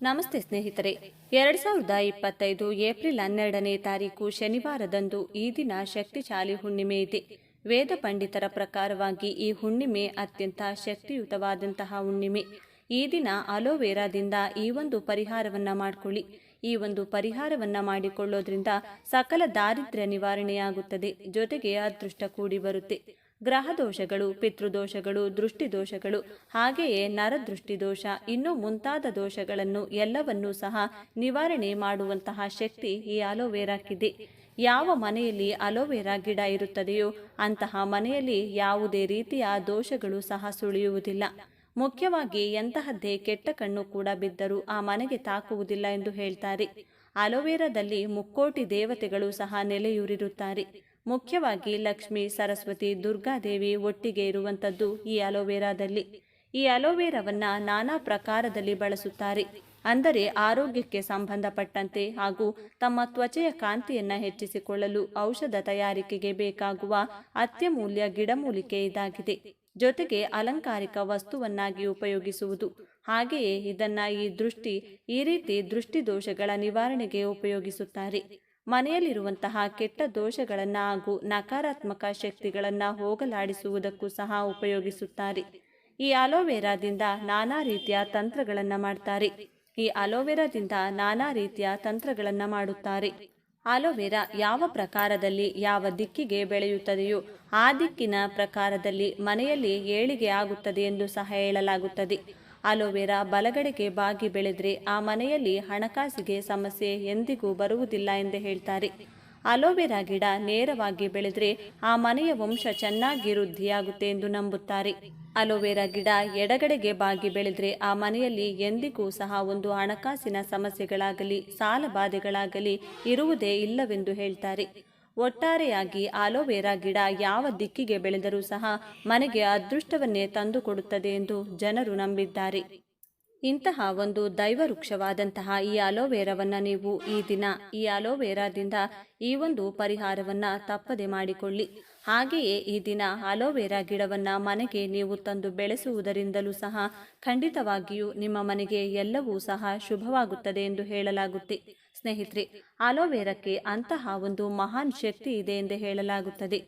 ನಮಸ್ತೆ ಸ್ನೇಹಿತರೆ. ಎರಡ್ ಸಾವಿರದ ಇಪ್ಪತ್ತೈದು ಏಪ್ರಿಲ್ ಹನ್ನೆರಡನೇ ತಾರೀಕು ಶನಿವಾರದಂದು ಈ ದಿನ ಶಕ್ತಿಶಾಲಿ ಹುಣ್ಣಿಮೆ ಇದೆ. ವೇದ ಪಂಡಿತರ ಪ್ರಕಾರವಾಗಿ ಈ ಹುಣ್ಣಿಮೆ ಅತ್ಯಂತ ಶಕ್ತಿಯುತವಾದಂತಹ ಹುಣ್ಣಿಮೆ. ಈ ದಿನ ಅಲೋವೆರಾದಿಂದ ಈ ಒಂದು ಪರಿಹಾರವನ್ನ ಮಾಡಿಕೊಳ್ಳಿ. ಈ ಒಂದು ಪರಿಹಾರವನ್ನ ಮಾಡಿಕೊಳ್ಳೋದ್ರಿಂದ ಸಕಲ ದಾರಿದ್ರ್ಯ ನಿವಾರಣೆಯಾಗುತ್ತದೆ. ಜೊತೆಗೆ ಅದೃಷ್ಟ ಕೂಡಿ ಬರುತ್ತೆ. ಗ್ರಹ ದೋಷಗಳು ಪಿತೃದೋಷಗಳು, ದೃಷ್ಟಿದೋಷಗಳು, ಹಾಗೆಯೇ ನರದೃಷ್ಟಿದೋಷ, ಇನ್ನೂ ಮುಂತಾದ ದೋಷಗಳನ್ನು ಎಲ್ಲವನ್ನೂ ಸಹ ನಿವಾರಣೆ ಮಾಡುವಂತಹ ಶಕ್ತಿ ಈ ಅಲೋವೆರಾಕ್ಕಿದೆ. ಯಾವ ಮನೆಯಲ್ಲಿ ಅಲೋವೆರಾ ಗಿಡ ಇರುತ್ತದೆಯೋ ಅಂತಹ ಮನೆಯಲ್ಲಿ ಯಾವುದೇ ರೀತಿಯ ದೋಷಗಳು ಸಹ ಸುಳಿಯುವುದಿಲ್ಲ. ಮುಖ್ಯವಾಗಿ ಎಂತಹದ್ದೇ ಕೆಟ್ಟ ಕಣ್ಣು ಕೂಡ ಬಿದ್ದರೂ ಆ ಮನೆಗೆ ತಾಕುವುದಿಲ್ಲ ಎಂದು ಹೇಳ್ತಾರೆ. ಅಲೋವೆರಾದಲ್ಲಿ ಮುಕ್ಕೋಟಿ ದೇವತೆಗಳು ಸಹ ನೆಲೆಯೂರಿರುತ್ತಾರೆ. ಮುಖ್ಯವಾಗಿ ಲಕ್ಷ್ಮಿ, ಸರಸ್ವತಿ ದುರ್ಗಾದೇವಿ ಒಟ್ಟಿಗೆ ಇರುವಂಥದ್ದು ಈ ಅಲೋವೆರಾದಲ್ಲಿ. ಈ ಅಲೋವೆರಾವನ್ನು ನಾನಾ ಪ್ರಕಾರದಲ್ಲಿ ಬಳಸುತ್ತಾರೆ. ಅಂದರೆ ಆರೋಗ್ಯಕ್ಕೆ ಸಂಬಂಧಪಟ್ಟಂತೆ ಹಾಗೂ ತಮ್ಮ ತ್ವಚೆಯ ಕಾಂತಿಯನ್ನು ಹೆಚ್ಚಿಸಿಕೊಳ್ಳಲು ಔಷಧ ತಯಾರಿಕೆಗೆ ಬೇಕಾಗುವ ಅತ್ಯಮೂಲ್ಯ ಗಿಡಮೂಲಿಕೆ ಇದಾಗಿದೆ. ಜೊತೆಗೆ ಅಲಂಕಾರಿಕ ವಸ್ತುವನ್ನಾಗಿ ಉಪಯೋಗಿಸುವುದು. ಹಾಗೆಯೇ ಇದನ್ನ ಈ ದೃಷ್ಟಿ, ಈ ರೀತಿ ದೃಷ್ಟಿ ದೋಷಗಳ ನಿವಾರಣೆಗೆ ಉಪಯೋಗಿಸುತ್ತಾರೆ. ಮನೆಯಲ್ಲಿರುವಂತಹ ಕೆಟ್ಟ ದೋಷಗಳನ್ನು ಹಾಗೂ ನಕಾರಾತ್ಮಕ ಶಕ್ತಿಗಳನ್ನು ಹೋಗಲಾಡಿಸುವುದಕ್ಕೂ ಸಹ ಉಪಯೋಗಿಸುತ್ತಾರೆ. ಈ ಅಲೋವೆರಾದಿಂದ ನಾನಾ ರೀತಿಯ ತಂತ್ರಗಳನ್ನು ಮಾಡ್ತಾರೆ. ಈ ಅಲೋವೆರಾದಿಂದ ನಾನಾ ರೀತಿಯ ತಂತ್ರಗಳನ್ನು ಮಾಡುತ್ತಾರೆ. ಅಲೋವೆರಾ ಯಾವ ಪ್ರಕಾರದಲ್ಲಿ ಯಾವ ದಿಕ್ಕಿಗೆ ಬೆಳೆಯುತ್ತದೆಯೋ ಆ ದಿಕ್ಕಿನ ಪ್ರಕಾರದಲ್ಲಿ ಮನೆಯಲ್ಲಿ ಏಳಿಗೆ ಆಗುತ್ತದೆ ಎಂದು ಸಹ ಹೇಳಲಾಗುತ್ತದೆ. ಅಲೋವೆರಾ ಬಲಗಡೆಗೆ ಬಾಗಿ ಬೆಳೆದರೆ ಆ ಮನೆಯಲ್ಲಿ ಹಣಕಾಸಿಗೆ ಸಮಸ್ಯೆ ಎಂದಿಗೂ ಬರುವುದಿಲ್ಲ ಎಂದು ಹೇಳ್ತಾರೆ. ಅಲೋವೆರಾ ಗಿಡ ನೇರವಾಗಿ ಬೆಳೆದರೆ ಆ ಮನೆಯ ವಂಶ ಚೆನ್ನಾಗಿ ವೃದ್ಧಿಯಾಗುತ್ತೆ ಎಂದು ನಂಬುತ್ತಾರೆ. ಅಲೋವೆರಾ ಗಿಡ ಎಡಗಡೆಗೆ ಬಾಗಿ ಬೆಳೆದರೆ ಆ ಮನೆಯಲ್ಲಿ ಎಂದಿಗೂ ಸಹ ಒಂದು ಹಣಕಾಸಿನ ಸಮಸ್ಯೆಗಳಾಗಲಿ, ಸಾಲ ಬಾಧೆಗಳಾಗಲಿ ಇರುವುದೇ ಇಲ್ಲವೆಂದು ಹೇಳ್ತಾರೆ. ಒಟ್ಟಾರೆಯಾಗಿ ಆಲೋವೆರಾ ಗಿಡ ಯಾವ ದಿಕ್ಕಿಗೆ ಬೆಳೆದರೂ ಸಹ ಮನೆಗೆ ಅದೃಷ್ಟವನ್ನೇ ತಂದುಕೊಡುತ್ತದೆ ಎಂದು ಜನರು ನಂಬಿದ್ದಾರೆ. ಇಂತಹ ಒಂದು ದೈವ ವೃಕ್ಷವಾದಂತಹ ಈ ಅಲೋವೆರಾವನ್ನು ನೀವು ಈ ದಿನ ಈ ಅಲೋವೆರಾದಿಂದ ಈ ಒಂದು ಪರಿಹಾರವನ್ನ ತಪ್ಪದೆ ಮಾಡಿಕೊಳ್ಳಿ. ಹಾಗೆಯೇ ಈ ದಿನ ಅಲೋವೆರಾ ಗಿಡವನ್ನ ಮನೆಗೆ ನೀವು ತಂದು ಬೆಳೆಸುವುದರಿಂದಲೂ ಸಹ ಖಂಡಿತವಾಗಿಯೂ ನಿಮ್ಮ ಮನೆಗೆ ಎಲ್ಲವೂ ಸಹ ಶುಭವಾಗುತ್ತದೆ ಎಂದು ಹೇಳಲಾಗುತ್ತೆ. ಸ್ನೇಹಿತರೆ ಅಲೋವೆರಾಕ್ಕೆ ಅಂತಹ ಒಂದು ಮಹಾನ್ ಶಕ್ತಿ ಇದೆ ಎಂದು ಹೇಳಲಾಗುತ್ತದೆ.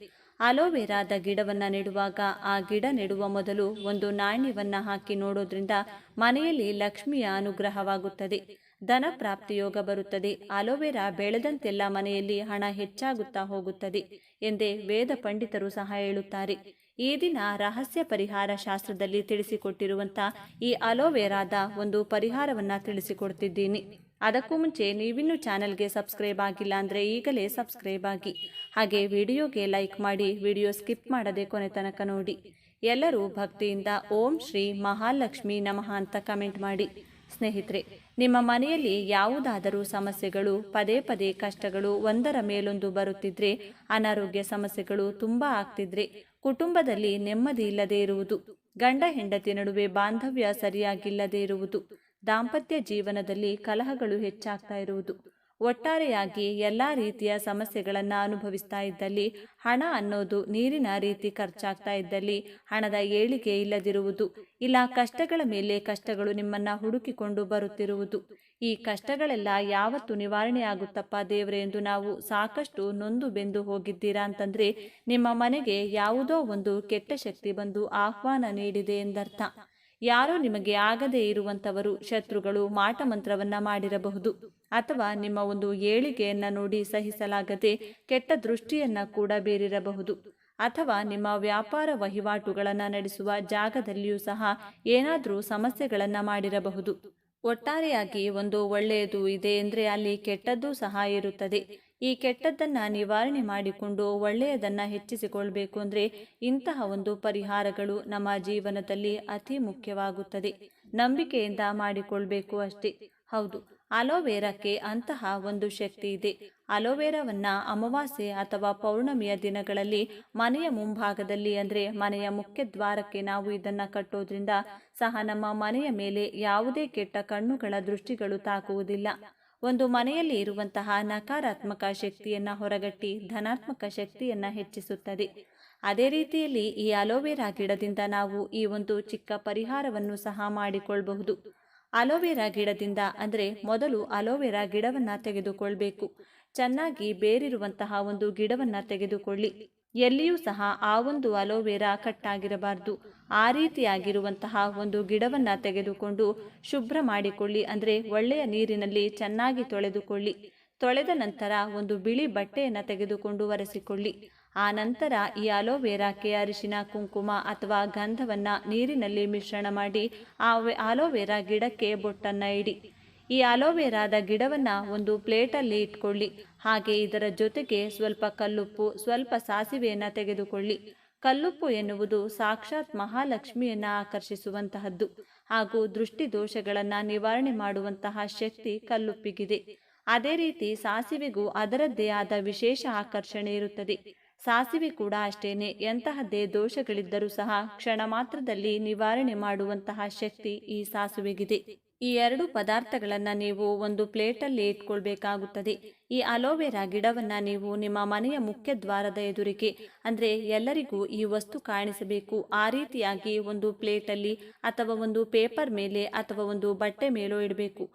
ಅಲೋವೆರಾದ ಗಿಡವನ್ನು ನೆಡುವಾಗ ಆ ಗಿಡ ನೆಡುವ ಮೊದಲು ಒಂದು ನಾಣ್ಯವನ್ನು ಹಾಕಿ ನೋಡೋದ್ರಿಂದ ಮನೆಯಲ್ಲಿ ಲಕ್ಷ್ಮಿಯ ಅನುಗ್ರಹವಾಗುತ್ತದೆ. ಧನ ಪ್ರಾಪ್ತಿ ಯೋಗ ಬರುತ್ತದೆ. ಅಲೋವೆರಾ ಬೆಳೆದಂತೆಲ್ಲ ಮನೆಯಲ್ಲಿ ಹಣ ಹೆಚ್ಚಾಗುತ್ತಾ ಹೋಗುತ್ತದೆ ಎಂದೇ ವೇದ ಪಂಡಿತರು ಸಹ ಹೇಳುತ್ತಾರೆ. ಈ ದಿನ ರಹಸ್ಯ ಪರಿಹಾರ ಶಾಸ್ತ್ರದಲ್ಲಿ ತಿಳಿಸಿಕೊಟ್ಟಿರುವಂಥ ಈ ಅಲೋವೆರಾದ ಒಂದು ಪರಿಹಾರವನ್ನು ತಿಳಿಸಿಕೊಡ್ತಿದ್ದೀನಿ. ಅದಕ್ಕೂ ಮುಂಚೆ ನೀವಿನ್ನೂ ಚಾನಲ್ಗೆ ಸಬ್ಸ್ಕ್ರೈಬ್ ಆಗಿಲ್ಲ ಅಂದರೆ ಈಗಲೇ ಸಬ್ಸ್ಕ್ರೈಬ್ ಆಗಿ. ಹಾಗೆ ವಿಡಿಯೋಗೆ ಲೈಕ್ ಮಾಡಿ, ವಿಡಿಯೋ ಸ್ಕಿಪ್ ಮಾಡದೆ ಕೊನೆ ತನಕ ನೋಡಿ. ಎಲ್ಲರೂ ಭಕ್ತಿಯಿಂದ ಓಂ ಶ್ರೀ ಮಹಾಲಕ್ಷ್ಮಿ ನಮಃ ಅಂತ ಕಮೆಂಟ್ ಮಾಡಿ. ಸ್ನೇಹಿತರೆ, ನಿಮ್ಮ ಮನೆಯಲ್ಲಿ ಯಾವುದಾದರೂ ಸಮಸ್ಯೆಗಳು, ಪದೇ ಪದೇ ಕಷ್ಟಗಳು ಒಂದರ ಮೇಲೊಂದು ಬರುತ್ತಿದ್ರೆ, ಅನಾರೋಗ್ಯ ಸಮಸ್ಯೆಗಳು ತುಂಬ ಆಗ್ತಿದ್ರೆ ಕುಟುಂಬದಲ್ಲಿ ನೆಮ್ಮದಿ ಇಲ್ಲದೆ ಇರುವುದು, ಗಂಡ ಹೆಂಡತಿ ನಡುವೆ ಬಾಂಧವ್ಯ ಸರಿಯಾಗಿಲ್ಲದೇ ಇರುವುದು ದಾಂಪತ್ಯ ಜೀವನದಲ್ಲಿ ಕಲಹಗಳು ಹೆಚ್ಚಾಗ್ತಾ ಇರುವುದು. ಒಟ್ಟಾರೆಯಾಗಿ ಎಲ್ಲ ರೀತಿಯ ಸಮಸ್ಯೆಗಳನ್ನು ಅನುಭವಿಸ್ತಾ ಇದ್ದಲ್ಲಿ, ಹಣ ಅನ್ನೋದು ನೀರಿನ ರೀತಿ ಖರ್ಚಾಗ್ತಾ ಇದ್ದಲ್ಲಿ ಹಣದ ಏಳಿಗೆ ಇಲ್ಲದಿರುವುದು. ಇಲ್ಲ ಕಷ್ಟಗಳ ಮೇಲೆ ಕಷ್ಟಗಳು ನಿಮ್ಮನ್ನ ಹುಡುಕಿಕೊಂಡು ಬರುತ್ತಿರುವುದು. ಈ ಕಷ್ಟಗಳೆಲ್ಲ ಯಾವತ್ತು ನಿವಾರಣೆ ಆಗುತ್ತಪ್ಪ ದೇವರೇ ಎಂದು ನಾವು ಸಾಕಷ್ಟು ನೊಂದು ಬೆಂದು ಹೋಗಿದ್ದೀರಾ ಅಂತಂದ್ರೆ, ನಿಮ್ಮ ಮನೆಗೆ ಯಾವುದೋ ಒಂದು ಕೆಟ್ಟ ಶಕ್ತಿ ಬಂದು ಆಹ್ವಾನ ನೀಡಿದೆ ಎಂದರ್ಥ. ಯಾರೋ ನಿಮಗೆ ಆಗದೇ ಇರುವಂತವರು ಶತ್ರುಗಳು ಮಾಟಮಂತ್ರವನ್ನ ಮಾಡಿರಬಹುದು ಅಥವಾ ನಿಮ್ಮ ಒಂದು ಏಳಿಗೆಯನ್ನ ನೋಡಿ ಸಹಿಸಲಾಗದೆ ಕೆಟ್ಟ ದೃಷ್ಟಿಯನ್ನ ಕೂಡ ಬೇರಿರಬಹುದು ಅಥವಾ ನಿಮ್ಮ ವ್ಯಾಪಾರ ವಹಿವಾಟುಗಳನ್ನು ನಡೆಸುವ ಜಾಗದಲ್ಲಿಯೂ ಸಹ ಏನಾದರೂ ಸಮಸ್ಯೆಗಳನ್ನು ಮಾಡಿರಬಹುದು. ಒಟ್ಟಾರೆಯಾಗಿ ಒಂದು ಒಳ್ಳೆಯದು ಇದೆ ಅಂದರೆ ಅಲ್ಲಿ ಕೆಟ್ಟದ್ದು ಸಹ ಇರುತ್ತದೆ. ಈ ಕೆಟ್ಟದ್ದನ್ನು ನಿವಾರಣೆ ಮಾಡಿಕೊಂಡು ಒಳ್ಳೆಯದನ್ನು ಹೆಚ್ಚಿಸಿಕೊಳ್ಬೇಕು ಅಂದರೆ ಇಂತಹ ಒಂದು ಪರಿಹಾರಗಳು ನಮ್ಮ ಜೀವನದಲ್ಲಿ ಅತಿ ಮುಖ್ಯವಾಗುತ್ತದೆ. ನಂಬಿಕೆಯಿಂದ ಮಾಡಿಕೊಳ್ಬೇಕು ಅಷ್ಟೇ. ಹೌದು ಅಲೋವೆರಾಕ್ಕೆ ಅಂತಹ ಒಂದು ಶಕ್ತಿ ಇದೆ. ಅಲೋವೆರಾವನ್ನು ಅಮಾವಾಸ್ಯೆ ಅಥವಾ ಪೌರ್ಣಮಿಯ ದಿನಗಳಲ್ಲಿ ಮನೆಯ ಮುಂಭಾಗದಲ್ಲಿ ಅಂದರೆ ಮನೆಯ ಮುಖ್ಯ ದ್ವಾರಕ್ಕೆ ನಾವು ಇದನ್ನು ಕಟ್ಟೋದ್ರಿಂದ ಸಹ ನಮ್ಮ ಮನೆಯ ಮೇಲೆ ಯಾವುದೇ ಕೆಟ್ಟ ಕಣ್ಣುಗಳ ದೃಷ್ಟಿಗಳು ತಾಕುವುದಿಲ್ಲ. ಒಂದು ಮನೆಯಲ್ಲಿ ಇರುವಂತಹ ನಕಾರಾತ್ಮಕ ಶಕ್ತಿಯನ್ನ ಹೊರಗಟ್ಟಿ ಧನಾತ್ಮಕ ಶಕ್ತಿಯನ್ನ ಹೆಚ್ಚಿಸುತ್ತದೆ. ಅದೇ ರೀತಿಯಲ್ಲಿ ಈ ಅಲೋವೆರಾ ಗಿಡದಿಂದ ನಾವು ಈ ಒಂದು ಚಿಕ್ಕ ಪರಿಹಾರವನ್ನು ಸಹ ಮಾಡಿಕೊಳ್ಳಬಹುದು ಅಲೋವೆರಾ ಗಿಡದಿಂದ, ಅಂದರೆ ಮೊದಲು ಅಲೋವೆರಾ ಗಿಡವನ್ನು ತೆಗೆದುಕೊಳ್ಬೇಕು. ಚೆನ್ನಾಗಿ ಬೇರಿರುವಂತಹ ಒಂದು ಗಿಡವನ್ನು ತೆಗೆದುಕೊಳ್ಳಿ. ಎಲ್ಲಿಯೂ ಸಹ ಆ ಒಂದು ಅಲೋವೆರಾ ಕಟ್ಟಾಗಿರಬಾರ್ದು. ಆ ರೀತಿಯಾಗಿರುವಂತಹ ಒಂದು ಗಿಡವನ್ನು ತೆಗೆದುಕೊಂಡು ಶುಭ್ರ ಮಾಡಿಕೊಳ್ಳಿ, ಅಂದರೆ ಒಳ್ಳೆಯ ನೀರಿನಲ್ಲಿ ಚೆನ್ನಾಗಿ ತೊಳೆದುಕೊಳ್ಳಿ. ತೊಳೆದ ನಂತರ ಒಂದು ಬಿಳಿ ಬಟ್ಟೆಯನ್ನು ತೆಗೆದುಕೊಂಡು ಒರೆಸಿಕೊಳ್ಳಿ. ಆ ನಂತರ ಈ ಅಲೋವೆರಾಕ್ಕೆ ಅರಿಶಿನ ಕುಂಕುಮ ಅಥವಾ ಗಂಧವನ್ನು ನೀರಿನಲ್ಲಿ ಮಿಶ್ರಣ ಮಾಡಿ ಆ ಅಲೋವೆರಾ ಗಿಡಕ್ಕೆ ಬೊಟ್ಟನ್ನು ಇಡಿ. ಈ ಅಲೋವೆರಾದ ಗಿಡವನ್ನು ಒಂದು ಪ್ಲೇಟಲ್ಲಿ ಇಟ್ಕೊಳ್ಳಿ. ಹಾಗೆ ಇದರ ಜೊತೆಗೆ ಸ್ವಲ್ಪ ಕಲ್ಲುಪ್ಪು, ಸ್ವಲ್ಪ ಸಾಸಿವೆಯನ್ನು ತೆಗೆದುಕೊಳ್ಳಿ. ಕಲ್ಲುಪ್ಪು ಎನ್ನುವುದು ಸಾಕ್ಷಾತ್ ಮಹಾಲಕ್ಷ್ಮಿಯನ್ನು ಆಕರ್ಷಿಸುವಂತಹದ್ದು ಹಾಗೂ ದೃಷ್ಟಿ ದೋಷಗಳನ್ನು ನಿವಾರಣೆ ಮಾಡುವಂತಹ ಶಕ್ತಿ ಕಲ್ಲುಪ್ಪಿಗಿದೆ. ಅದೇ ರೀತಿ ಸಾಸಿವೆಗೂ ಅದರದ್ದೇ ಆದ ವಿಶೇಷ ಆಕರ್ಷಣೆ ಇರುತ್ತದೆ. ಸಾಸಿವೆ ಕೂಡ ಅಷ್ಟೇನೆ. ಎಂತಹದ್ದೇ ದೋಷಗಳಿದ್ದರೂ ಸಹ ಕ್ಷಣ ಮಾತ್ರದಲ್ಲಿ ನಿವಾರಣೆ ಮಾಡುವಂತಹ ಶಕ್ತಿ ಈ ಸಾಸುವೆಗಿದೆ. ಈ ಎರಡು ಪದಾರ್ಥಗಳನ್ನು ನೀವು ಒಂದು ಪ್ಲೇಟಲ್ಲಿ ಇಟ್ಕೊಳ್ಬೇಕಾಗುತ್ತದೆ. ಈ ಅಲೋವೆರಾ ಗಿಡವನ್ನು ನೀವು ನಿಮ್ಮ ಮನೆಯ ಮುಖ್ಯ ದ್ವಾರದ ಎದುರಿಗೆ, ಅಂದರೆ ಎಲ್ಲರಿಗೂ ಈ ವಸ್ತು ಕಾಣಿಸಬೇಕು, ಆ ರೀತಿಯಾಗಿ ಒಂದು ಪ್ಲೇಟಲ್ಲಿ ಅಥವಾ ಒಂದು ಪೇಪರ್ ಮೇಲೆ ಅಥವಾ ಒಂದು ಬಟ್ಟೆ ಮೇಲೋ ಇಡಬೇಕು.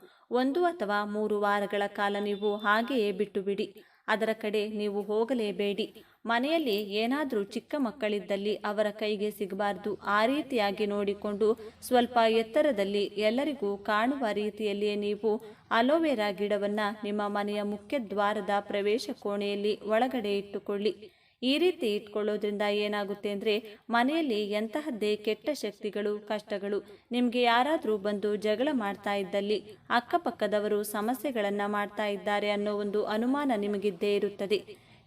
ಒಂದು ಅಥವಾ ಮೂರು ವಾರಗಳ ಕಾಲ ನೀವು ಹಾಗೆಯೇ ಬಿಟ್ಟು ಬಿಡಿ. ಅದರ ಕಡೆ ನೀವು ಹೋಗಲೇಬೇಡಿ. ಮನೆಯಲ್ಲಿ ಏನಾದರೂ ಚಿಕ್ಕ ಮಕ್ಕಳಿದ್ದಲ್ಲಿ ಅವರ ಕೈಗೆ ಸಿಗಬಾರ್ದು, ಆ ರೀತಿಯಾಗಿ ನೋಡಿಕೊಂಡು ಸ್ವಲ್ಪ ಎತ್ತರದಲ್ಲಿ ಎಲ್ಲರಿಗೂ ಕಾಣುವ ರೀತಿಯಲ್ಲಿಯೇ ನೀವು ಅಲೋವೆರಾ ಗಿಡವನ್ನು ನಿಮ್ಮ ಮನೆಯ ಮುಖ್ಯ ದ್ವಾರದ ಪ್ರವೇಶ ಕೋಣೆಯಲ್ಲಿ ಒಳಗಡೆ ಇಟ್ಟುಕೊಳ್ಳಿ. ಈ ರೀತಿ ಇಟ್ಕೊಳ್ಳೋದ್ರಿಂದ ಏನಾಗುತ್ತೆ ಅಂದರೆ ಮನೆಯಲ್ಲಿ ಎಂತಹದ್ದೇ ಕೆಟ್ಟ ಶಕ್ತಿಗಳು, ಕಷ್ಟಗಳು ನಿಮಗೆ ಯಾರಾದರೂ ಬಂದು ಜಗಳ ಮಾಡ್ತಾ ಇದ್ದಲ್ಲಿ, ಅಕ್ಕಪಕ್ಕದವರು ಸಮಸ್ಯೆಗಳನ್ನು ಮಾಡ್ತಾ ಇದ್ದಾರೆ ಅನ್ನೋ ಒಂದು ಅನುಮಾನ ನಿಮಗಿದ್ದೇ ಇರುತ್ತದೆ.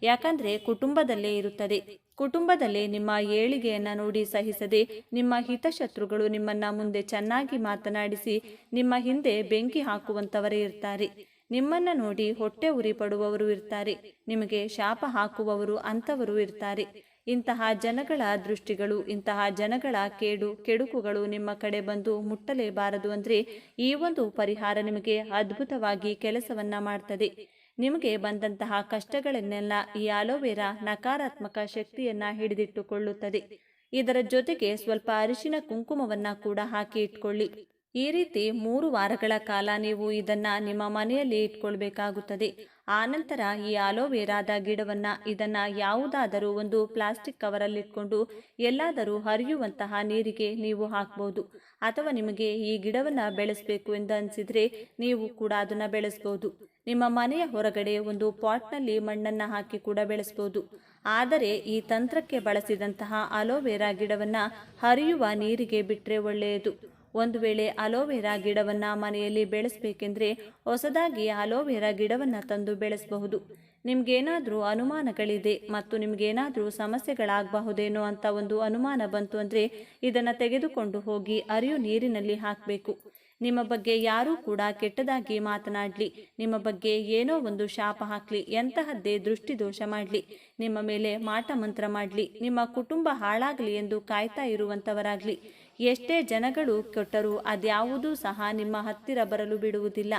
ಯಾಕಂದ್ರೆ ಕುಟುಂಬದಲ್ಲೇ ಇರುತ್ತದೆ. ಕುಟುಂಬದಲ್ಲೇ ನಿಮ್ಮ ಏಳಿಗೆಯನ್ನ ನೋಡಿ ಸಹಿಸದೆ, ನಿಮ್ಮ ಹಿತಶತ್ರುಗಳು ನಿಮ್ಮನ್ನ ಮುಂದೆ ಚೆನ್ನಾಗಿ ಮಾತನಾಡಿಸಿ, ನಿಮ್ಮ ಹಿಂದೆ ಬೆಂಕಿ ಹಾಕುವಂತವರೇ ಇರ್ತಾರೆ. ನಿಮ್ಮನ್ನ ನೋಡಿ ಹೊಟ್ಟೆ ಉರಿ ಪಡುವವರು ಇರ್ತಾರೆ. ನಿಮಗೆ ಶಾಪ ಹಾಕುವವರು ಅಂಥವರು ಇರ್ತಾರೆ. ಇಂತಹ ಜನಗಳ ದೃಷ್ಟಿಗಳು, ಇಂತಹ ಜನಗಳ ಕೇಡು, ಕೆಡುಕುಗಳು ನಿಮ್ಮ ಕಡೆ ಬಂದು ಮುಟ್ಟಲೇಬಾರದು ಅಂದರೆ ಈ ಒಂದು ಪರಿಹಾರ ನಿಮಗೆ ಅದ್ಭುತವಾಗಿ ಕೆಲಸವನ್ನ ಮಾಡ್ತದೆ. ನಿಮಗೆ ಬಂದಂತಹ ಕಷ್ಟಗಳನ್ನೆಲ್ಲ ಈ ಆಲೋವೆರಾ ನಕಾರಾತ್ಮಕ ಶಕ್ತಿಯನ್ನ ಹಿಡಿದಿಟ್ಟುಕೊಳ್ಳುತ್ತದೆ. ಇದರ ಜೊತೆಗೆ ಸ್ವಲ್ಪ ಅರಿಶಿನ ಕುಂಕುಮವನ್ನ ಕೂಡ ಹಾಕಿ ಇಟ್ಕೊಳ್ಳಿ. ಈ ರೀತಿ ಮೂರು ವಾರಗಳ ಕಾಲ ನೀವು ಇದನ್ನ ನಿಮ್ಮ ಮನೆಯಲ್ಲಿ ಇಟ್ಕೊಳ್ಬೇಕಾಗುತ್ತದೆ. ಆನಂತರ ಈ ಆಲೋವೆರಾದ ಗಿಡವನ್ನ ಇದನ್ನ ಯಾವುದಾದರೂ ಒಂದು ಪ್ಲಾಸ್ಟಿಕ್ ಕವರಲ್ಲಿಟ್ಕೊಂಡು ಎಲ್ಲಾದರೂ ಹರಿಯುವಂತಹ ನೀರಿಗೆ ನೀವು ಹಾಕ್ಬೋದು. ಅಥವಾ ನಿಮಗೆ ಈ ಗಿಡವನ್ನು ಬೆಳೆಸಬೇಕು ಎಂದು ಅನಿಸಿದರೆ ನೀವು ಕೂಡ ಅದನ್ನು ಬೆಳೆಸ್ಬೋದು. ನಿಮ್ಮ ಮನೆಯ ಹೊರಗಡೆ ಒಂದು ಪಾಟ್ನಲ್ಲಿ ಮಣ್ಣನ್ನು ಹಾಕಿ ಕೂಡ ಬೆಳೆಸ್ಬೋದು. ಆದರೆ ಈ ತಂತ್ರಕ್ಕೆ ಬಳಸಿದಂತಹ ಅಲೋವೆರಾ ಗಿಡವನ್ನು ಹರಿಯುವ ನೀರಿಗೆ ಬಿಟ್ಟರೆ ಒಳ್ಳೆಯದು. ಒಂದು ವೇಳೆ ಅಲೋವೆರಾ ಗಿಡವನ್ನ ಮನೆಯಲ್ಲಿ ಬೆಳೆಸಬೇಕೆಂದ್ರೆ ಹೊಸದಾಗಿ ಅಲೋವೆರಾ ಗಿಡವನ್ನ ತಂದು ಬೆಳೆಸಬಹುದು. ನಿಮ್ಗೇನಾದ್ರೂ ಅನುಮಾನಗಳಿದೆ ಮತ್ತು ನಿಮ್ಗೇನಾದ್ರೂ ಸಮಸ್ಯೆಗಳಾಗಬಹುದೇನೋ ಅಂತ ಒಂದು ಅನುಮಾನ ಬಂತು ಅಂದ್ರೆ ಇದನ್ನ ತೆಗೆದುಕೊಂಡು ಹೋಗಿ ಅರಿಯು ನೀರಿನಲ್ಲಿ ಹಾಕಬೇಕು. ನಿಮ್ಮ ಬಗ್ಗೆ ಯಾರೂ ಕೂಡ ಕೆಟ್ಟದಾಗಿ ಮಾತನಾಡಲಿ. ನಿಮ್ಮ ಬಗ್ಗೆ ಏನೋ ಒಂದು ಶಾಪ ಹಾಕಲಿ. ಎಂತಹದ್ದೇ ದೃಷ್ಟಿದೋಷ ಮಾಡಲಿ. ನಿಮ್ಮ ಮೇಲೆ ಮಾಟ ಮಂತ್ರ ಮಾಡಲಿ. ನಿಮ್ಮ ಕುಟುಂಬ ಹಾಳಾಗಲಿ ಎಂದು ಕಾಯ್ತಾ ಇರುವಂಥವರಾಗಲಿ ಎಷ್ಟೇ ಜನಗಳು ಕೊಟ್ಟರೂ ಅದ್ಯಾವುದೂ ಸಹ ನಿಮ್ಮ ಹತ್ತಿರ ಬರಲು ಬಿಡುವುದಿಲ್ಲ.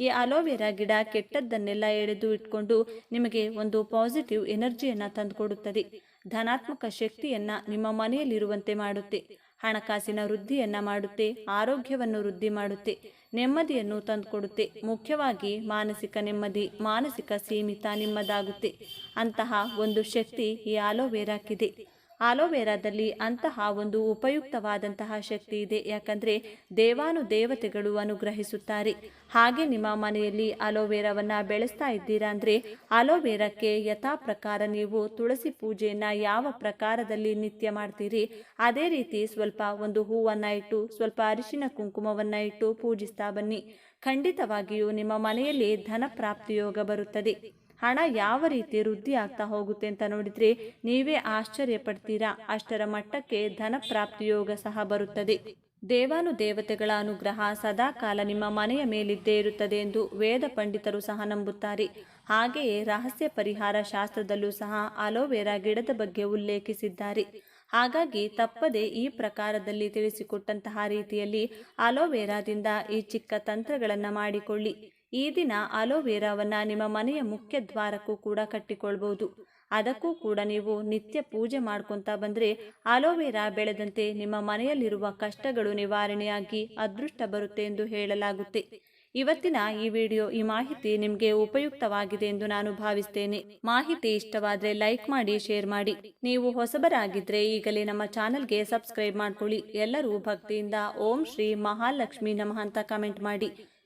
ಈ ಅಲೋವೆರಾ ಗಿಡ ಕೆಟ್ಟದ್ದನ್ನೆಲ್ಲ ಎಳೆದು ಇಟ್ಕೊಂಡು ನಿಮಗೆ ಒಂದು ಪಾಸಿಟಿವ್ ಎನರ್ಜಿಯನ್ನು ತಂದುಕೊಡುತ್ತದೆ. ಧನಾತ್ಮಕ ಶಕ್ತಿಯನ್ನ ನಿಮ್ಮ ಮನೆಯಲ್ಲಿರುವಂತೆ ಮಾಡುತ್ತೆ. ಹಣಕಾಸಿನ ವೃದ್ಧಿಯನ್ನು ಮಾಡುತ್ತೆ, ಆರೋಗ್ಯವನ್ನು ವೃದ್ಧಿ ಮಾಡುತ್ತೆ, ನೆಮ್ಮದಿಯನ್ನು ತಂದುಕೊಡುತ್ತೆ. ಮುಖ್ಯವಾಗಿ ಮಾನಸಿಕ ನೆಮ್ಮದಿ, ಮಾನಸಿಕ ಸೀಮಿತ ನಿಮ್ಮದಾಗುತ್ತೆ. ಅಂತಹ ಒಂದು ಶಕ್ತಿ ಈ ಆಲೋವೆರಾಕ್ಕಿದೆ ಆಲೋವೆರಾದಲ್ಲಿ ಅಂತಹ ಒಂದು ಉಪಯುಕ್ತವಾದಂತಹ ಶಕ್ತಿ ಇದೆ. ಯಾಕಂದರೆ ದೇವಾನು ದೇವತೆಗಳು ಅನುಗ್ರಹಿಸುತ್ತಾರೆ. ಹಾಗೆ ನಿಮ್ಮ ಮನೆಯಲ್ಲಿ ಅಲೋವೆರಾವನ್ನು ಬೆಳೆಸ್ತಾ ಇದ್ದೀರಾ ಅಂದರೆ ಅಲೋವೆರಾಕ್ಕೆ ಯಥಾ ಪ್ರಕಾರ ನೀವು ತುಳಸಿ ಪೂಜೆಯನ್ನು ಯಾವ ಪ್ರಕಾರದಲ್ಲಿ ನಿತ್ಯ ಮಾಡ್ತೀರಿ? ಅದೇ ರೀತಿ ಸ್ವಲ್ಪ ಒಂದು ಹೂವನ್ನು ಇಟ್ಟು, ಸ್ವಲ್ಪ ಅರಿಶಿನ ಕುಂಕುಮವನ್ನು ಇಟ್ಟು ಪೂಜಿಸ್ತಾ ಬನ್ನಿ. ಖಂಡಿತವಾಗಿಯೂ ನಿಮ್ಮ ಮನೆಯಲ್ಲಿ ಧನ ಪ್ರಾಪ್ತಿಯೋಗ ಬರುತ್ತದೆ. ಹಣ ಯಾವ ರೀತಿ ವೃದ್ಧಿ ಆಗ್ತಾ ಹೋಗುತ್ತೆ ಅಂತ ನೋಡಿದ್ರೆ ನೀವೇ ಆಶ್ಚರ್ಯ ಪಡ್ತೀರಾ ಅಷ್ಟರ ಮಟ್ಟಕ್ಕೆ ಧನ ಪ್ರಾಪ್ತಿ ಯೋಗ ಸಹ ಬರುತ್ತದೆ. ದೇವಾನು ದೇವತೆಗಳ ಅನುಗ್ರಹ ಸದಾ ಕಾಲ ನಿಮ್ಮ ಮನೆಯ ಮೇಲಿದ್ದೇ ಇರುತ್ತದೆ ಎಂದು ವೇದ ಪಂಡಿತರು ಸಹ ನಂಬುತ್ತಾರೆ. ಹಾಗೆಯೇ ರಹಸ್ಯ ಪರಿಹಾರ ಶಾಸ್ತ್ರದಲ್ಲೂ ಸಹ ಅಲೋವೆರಾ ಗಿಡದ ಬಗ್ಗೆ ಉಲ್ಲೇಖಿಸಿದ್ದಾರೆ. ಹಾಗಾಗಿ ತಪ್ಪದೆ ಈ ಪ್ರಕಾರದಲ್ಲಿ ತಿಳಿಸಿಕೊಟ್ಟಂತಹ ರೀತಿಯಲ್ಲಿ ಅಲೋವೆರಾದಿಂದ ಈ ಚಿಕ್ಕ ತಂತ್ರಗಳನ್ನು ಮಾಡಿಕೊಳ್ಳಿ. ಈ ದಿನ ಅಲೋವೆರಾವನ್ನ ನಿಮ್ಮ ಮನೆಯ ಮುಖ್ಯ ದ್ವಾರಕ್ಕೂ ಕೂಡ ಕಟ್ಟಿಕೊಳ್ಬಹುದು. ಅದಕ್ಕೂ ಕೂಡ ನೀವು ನಿತ್ಯ ಪೂಜೆ ಮಾಡ್ಕೊತಾ ಬಂದರೆ ಅಲೋವೆರಾ ಬೆಳೆದಂತೆ ನಿಮ್ಮ ಮನೆಯಲ್ಲಿರುವ ಕಷ್ಟಗಳು ನಿವಾರಣೆಯಾಗಿ ಅದೃಷ್ಟ ಬರುತ್ತೆ ಎಂದು ಹೇಳಲಾಗುತ್ತೆ. ಇವತ್ತಿನ ಈ ವಿಡಿಯೋ ಈ ಮಾಹಿತಿ ನಿಮಗೆ ಉಪಯುಕ್ತವಾಗಿದೆ ಎಂದು ನಾನು ಭಾವಿಸ್ತೇನೆ. ಮಾಹಿತಿ ಇಷ್ಟವಾದರೆ ಲೈಕ್ ಮಾಡಿ, ಶೇರ್ ಮಾಡಿ. ನೀವು ಹೊಸಬರಾಗಿದ್ರೆ ಈಗಲೇ ನಮ್ಮ ಚಾನಲ್ಗೆ ಸಬ್ಸ್ಕ್ರೈಬ್ ಮಾಡ್ಕೊಳ್ಳಿ. ಎಲ್ಲರೂ ಭಕ್ತಿಯಿಂದ ಓಂ ಶ್ರೀ ಮಹಾಲಕ್ಷ್ಮಿ ನಮಃ ಅಂತ ಕಮೆಂಟ್ ಮಾಡಿ.